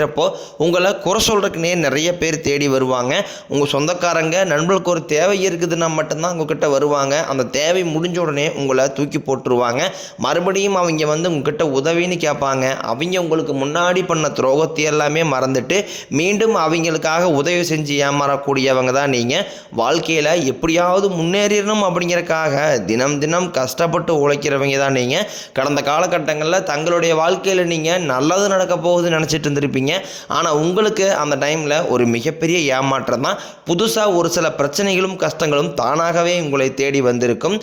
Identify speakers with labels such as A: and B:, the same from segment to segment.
A: நிற்கிறப்போ உங்களை குறை சொல்கிறதுக்குனே நிறைய பேர் தேடி வருவாங்க. உங்கள் சொந்தக்காரங்க நண்பர்களுக்கு ஒரு தேவை இருக்குதுன்னா மட்டும்தான் உங்ககிட்ட வருவாங்க. அந்த தேவை முடிஞ்ச உடனே உங்களை தூக்கி போட்டுருவாங்க. மறுபடியும் அவங்க வந்து உங்ககிட்ட உதவின்னு கேட்பாங்க. அவங்க உங்களுக்கு முன்னாடி பண்ண துரோகத்தை எல்லாமே மறந்துட்டு மீண்டும் அவங்களுக்காக உதவி செஞ்சு ஏமாறக்கூடியவங்க தான் நீங்கள் வாழ்க்கையில் எப்படியாவது முன்னேறிடணும் அப்படிங்கிறக்காக தினம் தினம் கஷ்டப்பட்டு உழைக்கிறவங்க தான் நீங்கள் கடந்த காலகட்டங்களில் தங்களுடைய வாழ்க்கையில் நீங்கள் நல்லது நடக்க போகுதுன்னு நினச்சிட்டு இருந்திருப்பீங்க. ஆனால் உங்களுக்கு அந்த டைமில் ஒரு மிகப்பெரிய ஏமாற்றம் தான். புதுசாக ஒரு சில பிரச்சனைகளும் கஷ்டங்களும் தானாகவே உங்களை தேடி வந்திருக்கும்.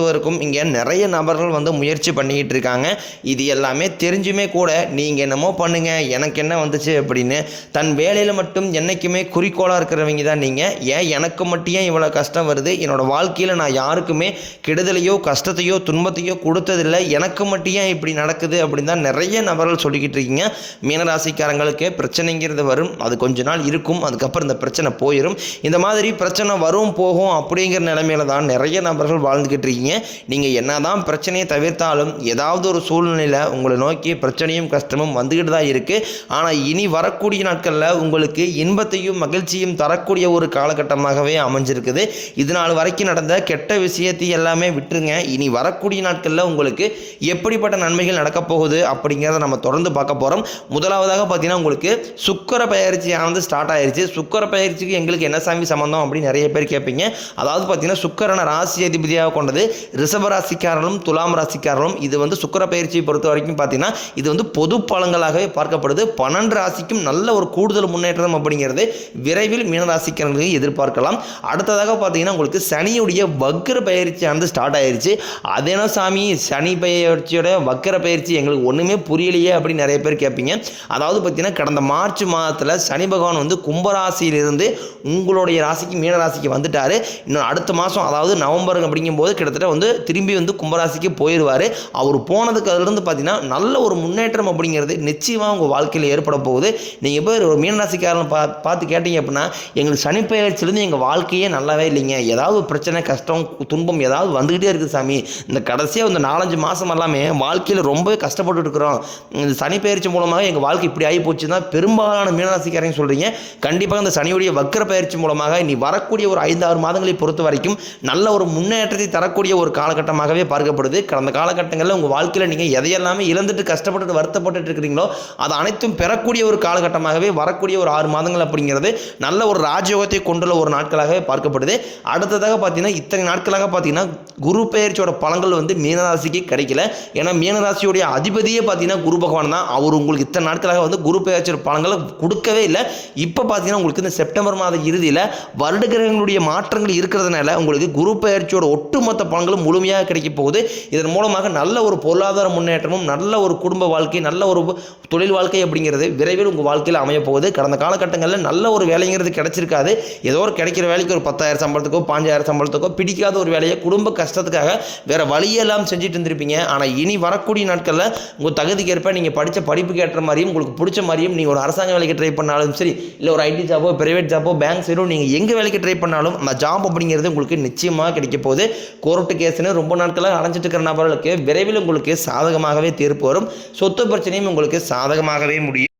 A: மருத்துவருக்கும் இங்கே நிறைய நபர்கள் வந்து முயற்சி பண்ணிக்கிட்டு இருக்காங்க. இது எல்லாமே தெரிஞ்சுமே கூட நீங்கள் என்னமோ பண்ணுங்கள் எனக்கு என்ன வந்துச்சு அப்படின்னு தன் வேலையில் மட்டும் என்றைக்குமே குறிக்கோளாக இருக்கிறவங்க தான் நீங்கள் ஏன்? எனக்கு மட்டும் ஏன் இவ்வளோ கஷ்டம் வருது? என்னோடய வாழ்க்கையில் நான் யாருக்குமே கெடுதலையோ கஷ்டத்தையோ துன்பத்தையோ கொடுத்ததில்லை. எனக்கு மட்டும் ஏன் இப்படி நடக்குது அப்படின்னு தான் நிறைய நபர்கள் சொல்லிக்கிட்டு இருக்கீங்க. மீனராசிக்காரங்களுக்கு பிரச்சனைங்கிறது வரும். அது கொஞ்ச நாள் இருக்கும். அதுக்கப்புறம் இந்த பிரச்சனை போயிடும் இந்த மாதிரி பிரச்சனை வரும் போகும் அப்படிங்கிற நிலைமையில தான் நிறைய நபர்கள் வாழ்ந்துக்கிட்டு இருக்கீங்க. நீங்கள் என்னதான் பிரச்சனையை தவிர்த்தாலும் ஏதாவது ஒரு சூழ்நிலையில் உங்களை நோக்கி பிரச்சனையும் கஷ்டமும் வந்துக்கிட்டு தான் இருக்குது ஆனால் இனி வரக்கூடிய நாட்களில் உங்களுக்கு இன்பத்தையும் மகிழ்ச்சியும் தரக்கூடிய ஒரு காலகட்டமாகவே அமைஞ்சிருக்குது. இது நாள் வரைக்கும் நடந்த கெட்ட விஷயத்தை எல்லாமே விட்டுருங்க. இனி வரக்கூடிய நாட்களில் உங்களுக்கு எப்படிப்பட்ட நன்மைகள் நடக்கப் போகுது அப்படிங்கிறத நம்ம தொடர்ந்து பார்க்க போகிறோம் முதலாவதாக பார்த்தீங்கன்னா உங்களுக்கு சுக்கர பயிற்சி ஆனது ஸ்டார்ட் ஆயிருச்சு. சுக்கர பயிற்சிக்கு எங்களுக்கு என்ன சாமி சம்மந்தம் அப்படின்னு நிறைய பேர் கேட்பீங்க. அதாவது பார்த்தீங்கன்னா சுக்கரனை ராசி அதிபதியாக கொண்டது ரிஷபராசிக்காரர்களும் துலாம் ராசிக்காரர்களும் இது வந்து சுக்கர பயிற்சியை பொறுத்த வரைக்கும் பார்த்தீங்கன்னா இது வந்து பொது பலன்களாகவே பார்க்கப்படுது. பன்னெண்டு ராசிக்கும் நல்ல ஒரு கூடுதல் முன்னேற்றம் அப்படிங்கிறது விரைவில் மீனராசிக்காரர்களுக்கு எதிர்பார்க்கலாம். அடுத்ததாக பார்த்தீங்கன்னா உங்களுக்கு சனியுடைய வக்கர பயிற்சியானது ஸ்டார்ட் ஆயிடுச்சு அதேனா சாமி சனி பயிற்சியோட வக்கர பயிற்சி எங்களுக்கு ஒன்றுமே புரியலையே அப்படின்னு நிறைய பேர் கேட்பீங்க. அதாவது பார்த்தீங்கன்னா கடந்த மார்ச் மாதத்தில் சனி பகவான் வந்து கும்பராசியிலிருந்து உங்களுடைய ராசிக்கு மீனராசிக்கு வந்துட்டார். இன்னும் அடுத்த மாதம் அதாவது நவம்பர் அப்படிங்கும்போது கிட்டத்தட்ட வந்து திரும்பி வந்து கும்பராசிக்கு போயிடுவார். அவர் போனதுக்கு அதுலேருந்து பார்த்தீங்கன்னா நல்ல ஒரு முன்னேற்றம் அப்படிங்கிறது நிச்சயமாக உங்கள் வாழ்க்கையில் ஏற்பட போகுது. நீங்கள் போய் ஒரு மீனராசிக்காரன் பா பார்த்து கேட்டீங்க அப்படின்னா எங்களுக்கு சனிப்பெயர்ச்சிலேருந்து எங்கள் வாழ்க்கையே நல்லாவே இல்லைங்க. ஏதாவது பிரச்சனை கஷ்டம் துன்பம் ஏதாவது வந்துக்கிட்டே இருக்குது சாமி. இந்த கடைசியாக இந்த நாலஞ்சு மாதம் எல்லாமே வாழ்க்கையில் ரொம்பவே கஷ்டப்பட்டு இருக்கிறோம். இந்த சனிப்பயிற்சி மூலமாக எங்கள் வாழ்க்கை இப்படி ஆகி போச்சு தான் பெரும்பாலான மீனராசிக்காரங்க சொல்கிறீங்க கண்டிப்பாக இந்த சனியுடைய வக்கர பயிற்சி மூலமாக இனி வரக்கூடிய ஒரு ஐந்து ஆறு மாதங்களை பொறுத்த வரைக்கும் நல்ல ஒரு முன்னேற்றத்தை தரக்கூடிய ஒரு காலகட்டமாகவே பார்க்கப்படுது. கடந்த காலகட்டங்களில் உங்கள் வாழ்க்கையில் நீங்கள் எதையெல்லாமே இழந்துட்டு கஷ்டப்பட்டு வருத்தப்பட்டு இருக்கிறீங்களோ அது அனைத்தும் பெறக்கூடிய ஒரு காலகட்டமாகவே வரக்கூடிய ஒரு ஆறு மாதங்கள் அப்படிங்கிறது நல்ல ஒரு ராஜயோகத்தை கொண்டுள்ள ஒரு நாட்களாகவே பார்க்கப்படுது. அடுத்ததாக பார்த்தீங்கன்னா இத்தனை நாட்களாக பார்த்தீங்கன்னா குரு பெயர்ச்சியோட பலன்கள் வந்து மீனராசிக்கு கிடைக்கல. ஏன்னா மீனராசியோடைய அதிபதியே பார்த்தீங்கன்னா குரு பகவான் தான். அவர் உங்களுக்கு இத்தனை நாட்களாக வந்து குரு பெயர்ச்சியோட பலன்களை கொடுக்கவே இல்லை. இப்போ பார்த்தீங்கன்னா உங்களுக்கு இந்த செப்டம்பர் மாத இறுதியில் வருட கிரகங்களுடைய மாற்றங்கள் இருக்கிறதுனால உங்களுக்கு குரு பெயர்ச்சியோட ஒட்டுமொத்த பலன் பலன்களும் முழுமையாக கிடைக்க போகுது. இதன் மூலமாக நல்ல ஒரு பொருளாதார முன்னேற்றமும் நல்ல ஒரு குடும்ப வாழ்க்கை நல்ல ஒரு தொழில் வாழ்க்கை அப்படிங்கிறது விரைவில் உங்கள் வாழ்க்கையில் அமைய போகுது. கடந்த காலகட்டங்களில் நல்ல ஒரு வேலைங்கிறது கிடைச்சிருக்காது. ஏதோ ஒரு கிடைக்கிற வேலைக்கு ஒரு பத்தாயிரம் சம்பளத்துக்கோ பாஞ்சாயிரம் சம்பளத்துக்கோ பிடிக்காத ஒரு வேலையை குடும்ப கஷ்டத்துக்காக வேற வழியெல்லாம் செஞ்சுட்டு இருந்திருப்பீங்க. ஆனால் இனி வரக்கூடிய நாட்களில் உங்கள் தகுதிக்கு ஏற்ப நீங்கள் படித்த படிப்புக்கு ஏற்ற மாதிரியும் உங்களுக்கு பிடிச்ச மாதிரியும் நீங்கள் ஒரு அரசாங்க வேலைக்கு ட்ரை பண்ணாலும் சரி இல்லை ஒரு ஐடி ஜாபோ பிரைவேட் ஜாபோ பேங்க் சைடும் நீங்கள் எங்கே வேலைக்கு ட்ரை பண்ணாலும் அந்த ஜாப் அப்படிங்கிறது உங்களுக்கு நிச்சயமாக கிடைக்க போகுது. கோர்ட்டு கேஸ்னு ரொம்ப நாட்களாக அலைஞ்சிட்டு இருக்கிற நபர்களுக்கு விரைவில் உங்களுக்கு சாதகமாகவே தீர்ப்பு வரும். சொத்து பிரச்சனையும் உங்களுக்கு சாதகமாகவே முடியும்.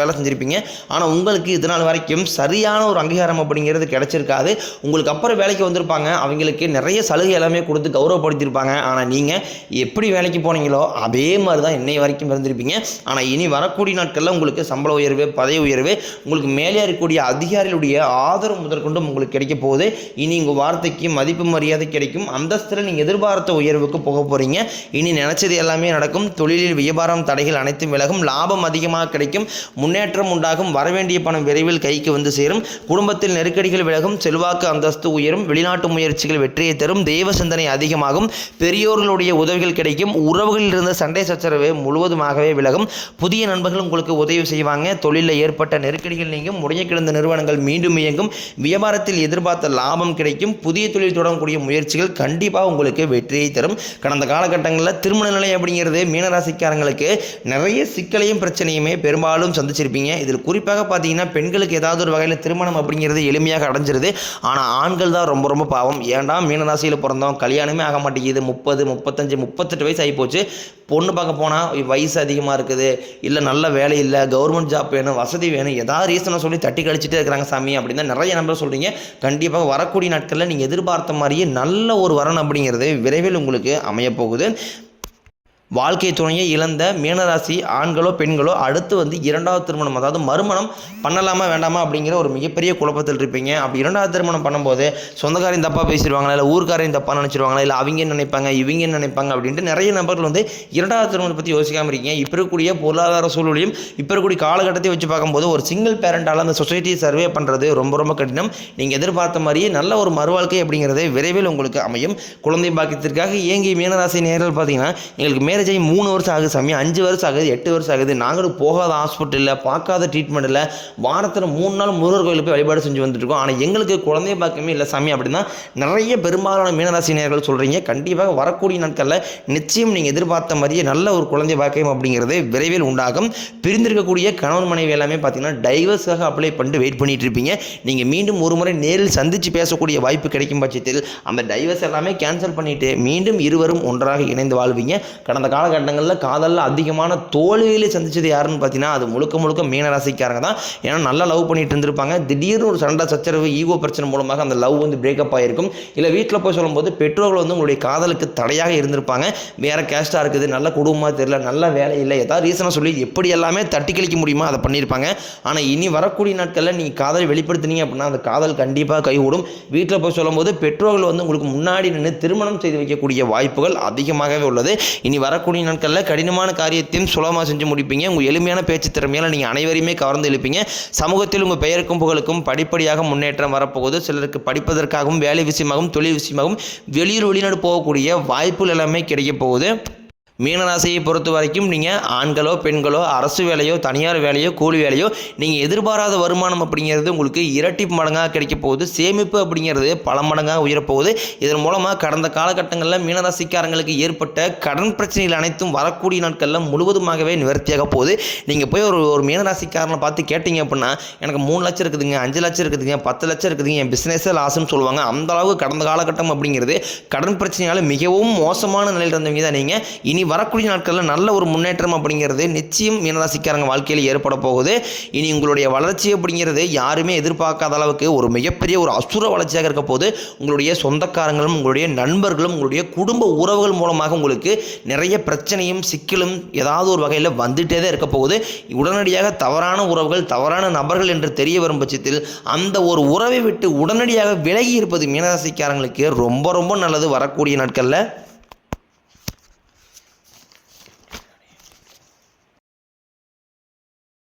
A: வேலை செஞ்சுருப்பீங்க. ஆனால் உங்களுக்கு இது நாள் வரைக்கும் சரியான ஒரு அங்கீகாரம் அப்படிங்கிறது கிடைச்சிருக்காது. உங்களுக்கு அப்புறம் வேலைக்கு வந்திருப்பாங்க. அவங்களுக்கு நிறைய சலுகை எல்லாமே கொடுத்து கௌரவப்படுத்தியிருப்பாங்க ஆனால் நீங்கள் எப்படி வேலைக்கு போனீங்களோ அதே மாதிரி தான் இன்னை வரைக்கும் இருந்திருப்பீங்க ஆனால் இனி வரக்கூடிய நாட்களில் உங்களுக்கு சம்பள உயர்வு பதவி உயர்வு உங்களுக்கு மேலே இருக்கக்கூடிய அதிகாரிகளுடைய ஆதரவு முதற்கொண்டும் உங்களுக்கு கிடைக்க போகுது. இனி உங்கள் வார்த்தைக்கு மதிப்பு மரியாதை கிடைக்கும். அந்தஸ்தில் நீங்கள் எதிர்பார்த்த உயர்வுக்கு போக போகிறீங்க இனி நினச்சது எல்லாமே நடக்கும். தொழிலில் வியாபாரம் தடைகள் அனைத்தும் விலகும். லாபம் அதிகமாக கிடைக்கும். முன்னேற்றம் உண்டாகும். வரவேண்டிய பணம் விரைவில் கைக்கு வந்து சேரும். குடும்பத்தில் நெருக்கடிகள் விலகும். செல்வாக்கு அந்தஸ்து உயரும். வெளிநாட்டு முயற்சிகள் வெற்றியை தரும். தெய்வ சிந்தனை அதிகமாகும். பெரியோர்களுடைய உதவிகள் கிடைக்கும். உறவுகளில் இருந்த சண்டை சச்சரவு முழுவதுமாகவே விலகும். புதிய நண்பர்கள் உங்களுக்கு உதவி செய்வாங்க. தொழிலில் ஏற்பட்ட நெருக்கடிகள் நீங்கும். முறைய கிடந்த நிறுவனங்கள் மீண்டும் இயங்கும். வியாபாரத்தில் எதிர்பார்த்த லாபம் கிடைக்கும். புதிய தொழில் தொடங்கக்கூடிய முயற்சிகள் கண்டிப்பாக உங்களுக்கு வெற்றியை தரும். கடந்த காலகட்டங்களில் திருமண நிலை அப்படிங்கிறது மீனராசிக்காரங்களுக்கு நிறைய சிக்கலையும் பிரச்சனையுமே பெரும்பாலும் சந்திச்சிருப்பீங்க. இதில் குறிப்பாக பார்த்தீங்கன்னா பெண்களுக்கு ஏதாவது ஒரு வகையில் திருமணம் அப்படிங்கிறது எளிமையாக அடைஞ்சிருது. ஆனால் ஆண்கள் தான் ரொம்ப ரொம்ப பாவம். ஏன்டா? மீனராசியில் பிறந்தோம் கல்யாணமே ஆக மாட்டேங்குது. முப்பது முப்பத்தஞ்சு முப்பத்தெட்டு வயசு ஆகி போச்சு பொண்ணு பார்க்க போனால் வயசு அதிகமாக இருக்குது. இல்லை நல்ல வேலை இல்லை. கவர்மெண்ட் ஜாப் வேணும் வசதி வேணும். ஏதாவது ரீசனை சொல்லி தட்டி கழிச்சிட்டே இருக்கிறாங்க சாமி அப்படின்னு தான் நிறைய நம்பர் சொல்கிறீங்க கண்டிப்பாக வரக்கூடிய நாட்களில் நீங்கள் எதிர்பார்த்த மாதிரியே நல்ல ஒரு வரன் அப்படிங்கிறது விரைவில் உங்களுக்கு அமையப்போகுது. வாழ்க்கை துணையை இழந்த மீனராசி ஆண்களோ பெண்களோ அடுத்து வந்து இரண்டாவது திருமணம் அதாவது மறுமணம் பண்ணலாமா வேண்டாமா அப்படிங்கிற ஒரு மிகப்பெரிய குழப்பத்தில் இருப்பீங்க. அப்படி இரண்டாவது திருமணம் பண்ணும்போது சொந்தக்காரையும் தப்பாக பேசிடுவாங்களா இல்லை ஊர்க்காரையும் தப்பாக நினச்சிருவாங்களா இல்லை அவங்க என்ன நினைப்பாங்க இவங்க என்ன நினைப்பாங்க அப்படின்ட்டு நிறைய நபர்கள் வந்து இரண்டாவது திருமணத்தை பற்றி யோசிக்காமல் இருக்கீங்க. இப்போ இருக்கக்கூடிய பொருளாதார சூழலையும் இப்போ இருக்கக்கூடிய காலகட்டத்தை வச்சு பார்க்கும்போது ஒரு சிங்கிள் பேரண்டால் அந்த சொசைட்டியை சர்வே பண்ணுறது ரொம்ப ரொம்ப கடினம். நீங்கள் எதிர்பார்த்த மாதிரியே நல்ல ஒரு மறுவாழ்க்கை அப்படிங்கிறது விரைவில் உங்களுக்கு அமையும். குழந்தை பாக்கியத்திற்காக இயங்கிய மீனராசி நேரில் பார்த்தீங்கன்னா எங்களுக்கு மேரேஜ் ஆகி மூணு வருஷம் ஆகுது சாமி அஞ்சு வருஷம் ஆகுது எட்டு வருஷம் ஆகுது. நாங்களும் போகாத ஹாஸ்பிட்டலில் பார்க்காத ட்ரீட்மெண்ட் இல்லை வாரத்தில் மூணு நாள் முருகர் கோயிலுக்கு போய் வழிபாடு செஞ்சு வந்துட்டுருக்கோம். ஆனால் எங்களுக்கு குழந்தை பார்க்கவே இல்லை சாமி அப்படின்னா நிறைய பெரும்பாலான மீனராசினியர்கள் சொல்கிறீங்க கண்டிப்பாக வரக்கூடிய நாட்களில் நிச்சயம் நீங்கள் எதிர்பார்த்த மாதிரியே நல்ல ஒரு குழந்தை பாக்கியம் அப்படிங்கிறது விரைவில் உண்டாகும். பிரிந்திருக்கக்கூடிய கணவன் மனைவி எல்லாமே பார்த்தீங்கன்னா டைவர்ஸாக அப்ளை பண்ணிட்டு வெயிட் பண்ணிட்டு இருப்பீங்க. நீங்கள் மீண்டும் ஒரு முறை நேரில் சந்தித்து பேசக்கூடிய வாய்ப்பு கிடைக்கும் பட்சத்தில் அந்த டைவர்ஸ் எல்லாமே கேன்சல் பண்ணிவிட்டு மீண்டும் இருவரும் ஒன்றாக இணைந்து வாழ்வீங்க. கடந்த காலகட்டங்களில் காதலில் அதிகமான தோல்வியிலே சந்திச்சது யாருன்னு பார்த்தீங்கன்னா அது முழுக்க முழுக்க மீனராசிக்காரங்க தான். ஏன்னா நல்லா லவ் பண்ணிட்டு இருந்திருப்பாங்க. திடீர்னு ஒரு சண்டை சச்சரவு ஈகோ பிரச்சனை மூலமாக அந்த லவ் வந்து பிரேக்கப் ஆகிருக்கும் இல்லை வீட்டில் போய் சொல்லும்போது பெற்றோர்கள் வந்து உங்களுடைய காதலுக்கு தடையாக இருந்திருப்பாங்க. வேறு கேஸ்ட்டாக இருக்குது நல்ல குடும்பமாக தெரியல நல்ல வேலை இல்லை ஏதாவது ரீசனாக சொல்லி எப்படி எல்லாமே தட்டி கழிக்க முடியுமோ அதை பண்ணியிருப்பாங்க. ஆனால் இனி வரக்கூடிய நாட்களில் நீங்கள் காதலை வெளிப்படுத்துனீங்க அப்படின்னா அந்த காதல் கண்டிப்பாக கைகூடும். வீட்டில் போய் சொல்லும்போது பெற்றோர்கள் வந்து உங்களுக்கு முன்னாடி நின்று திருமணம் செய்து வைக்கக்கூடிய வாய்ப்புகள் அதிகமாகவே உள்ளது. இனி வர வரக்கூடிய நாட்களில் கடினமான காரியத்தையும் சுலபமாக செஞ்சு முடிப்பீங்க. உங்கள் எளிமையான பேச்சு திறமையால் நீங்கள் அனைவரையுமே கவர்ந்து எழுப்பீங்க சமூகத்தில் உங்கள் பெயருக்கும் புகழுக்கும் படிப்படியாக முன்னேற்றம் வரப்போகுது. சிலருக்கு படிப்பதற்காகவும் வேலை விஷயமாகவும் தொழில் விஷயமாகவும் வெளியூர் வெளிநாடு போகக்கூடிய வாய்ப்புகள் எல்லாமே கிடைக்க போகுது. மீனராசியை பொறுத்த வரைக்கும் நீங்கள் ஆண்களோ பெண்களோ அரசு வேலையோ தனியார் வேலையோ கூலி வேலையோ நீங்கள் எதிர்பாராத வருமானம் அப்படிங்கிறது உங்களுக்கு இரட்டி மடங்காக கிடைக்க போகுது. சேமிப்பு அப்படிங்கிறது பல மடங்காக உயரப்போகுது. இதன் மூலமாக கடந்த காலகட்டங்களில் மீனராசிக்காரங்களுக்கு ஏற்பட்ட கடன் பிரச்சனைகள் அனைத்தும் வரக்கூடிய நாட்களில் முழுவதுமாகவே நிவர்த்தியாக போகுது. நீங்கள் போய் ஒரு ஒரு மீனராசிக்காரனை பார்த்து கேட்டிங்க அப்படின்னா எனக்கு மூணு லட்சம் இருக்குதுங்க அஞ்சு லட்சம் இருக்குதுங்க பத்து லட்சம் இருக்குதுங்க என் பிஸ்னஸே லாஸ்ன்னு சொல்லுவாங்க. அந்த அளவுக்கு கடந்த காலகட்டம் அப்படிங்கிறது கடன் பிரச்சனையால் மிகவும் மோசமான நிலையில் இருந்தவங்க தான் நீங்கள் இனி வரக்கூடிய நாட்களில் நல்ல ஒரு முன்னேற்றம் அப்படிங்கிறது நிச்சயம் மீனராசிக்காரங்க வாழ்க்கையில் ஏற்பட போகுது. இனி உங்களுடைய வளர்ச்சி அப்படிங்கிறது யாருமே எதிர்பார்க்காத அளவுக்கு ஒரு மிகப்பெரிய ஒரு அசுர வளர்ச்சியாக இருக்க போது உங்களுடைய சொந்தக்காரங்களும் உங்களுடைய நண்பர்களும் உங்களுடைய குடும்ப உறவுகள் மூலமாக உங்களுக்கு நிறைய பிரச்சனையும் சிக்கலும் ஏதாவது ஒரு வகையில் வந்துட்டே தான் இருக்க போகுது. உடனடியாக தவறான உறவுகள் தவறான நபர்கள் என்று தெரிய வரும் பட்சத்தில் அந்த ஒரு உறவை விட்டு உடனடியாக விலகி இருப்பது மீனராசிக்காரங்களுக்கு ரொம்ப ரொம்ப நல்லது வரக்கூடிய நாட்களில்.